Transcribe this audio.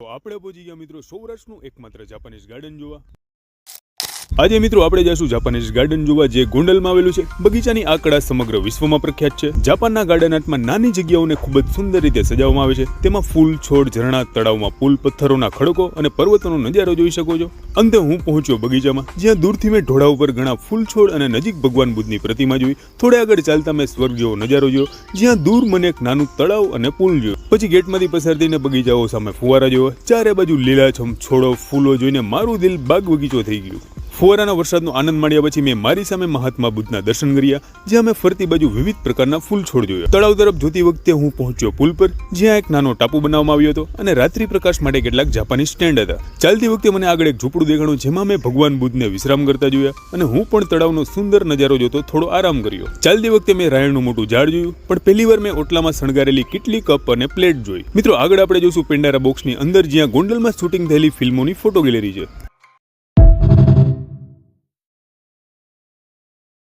તો આપણે પહોંચી ગયા મિત્રો સૌરાષ્ટ્રનું એકમાત્ર જાપાનીઝ ગાર્ડન જોવા. આજે મિત્રો આપણે જઈશું જાપાનીઝ ગાર્ડન જોવા જે ગોંડલમાં આવેલું છે. બગીચાની આ સમગ્ર વિશ્વમાં પ્રખ્યાત છે. જાપાનના ગાર્ડન આર્ટમાં નાની જગ્યાઓને ખૂબ જ સુંદર રીતે સજાવવામાં આવે છે. તેમાં ફૂલ, છોડ, ઝરણા, તળાવમાં પુલ, પથ્થરોના ખડકો અને પર્વતોનો નજારો જોઈ શકો છો. અંતે હું પહોંચ્યો બગીચામાં. જ્યાં દૂરથી મેં ઢોળા ઉપર ઘણા ફૂલ, છોડ અને નજીક ભગવાન બુદ્ધની પ્રતિમા જોઈ. થોડે આગળ ચાલતા મેં સ્વર્ગ જેવો નજારો જોયો. જ્યાં દૂર મને એક નાનું તળાવ અને પુલ જોયો. પછી ગેટમાંથી પસાર થઈને બગીચાઓ સામે ફુવારા જોયો. ચારે બાજુ લીલાછમ છોડો, ફૂલો જોઈને મારું દિલ બાગ બગીચો થઈ ગયું. ફુવારાના વરસાદનો આનંદ માણ્યા પછી મેં મારી સામે મહાત્મા બુદ્ધના દર્શન કર્યા, જ્યાં મેં ફરતી બાજુ વિવિધ પ્રકારના ફૂલ છોડ જોયો. તળાવ તરફ જોતી વખતે હું પહોંચ્યો પુલ પર, જ્યાં એક નાનો ટાપુ બનાવવામાં આવ્યો હતો અને રાત્રિ પ્રકાશ માટે કેટલાક જાપાની સ્ટેન્ડ હતા. ચાલતી વખતે મને આગળ એક ઝૂંપડું દેખાણું, જેમાં મેં ભગવાન બુદ્ધને વિશ્રામ કરતા જોયા અને હું પણ તળાવનો સુંદર નજારો જોતો થોડો આરામ કર્યો. ચાલતી વખતે મેં રાયણનું મોટું ઝાડ જોયું, પણ પહેલી વાર મેં ઓટલામાં શણગારેલી કેટલી કપ અને પ્લેટ જોઈ. મિત્રો, આગળ આપણે જોઈશું પેન્ડારા બોક્સની અંદર, જ્યાં ગોંડલમાં શૂટિંગ થયેલી ફિલ્મોની ફોટો ગેલેરી છે.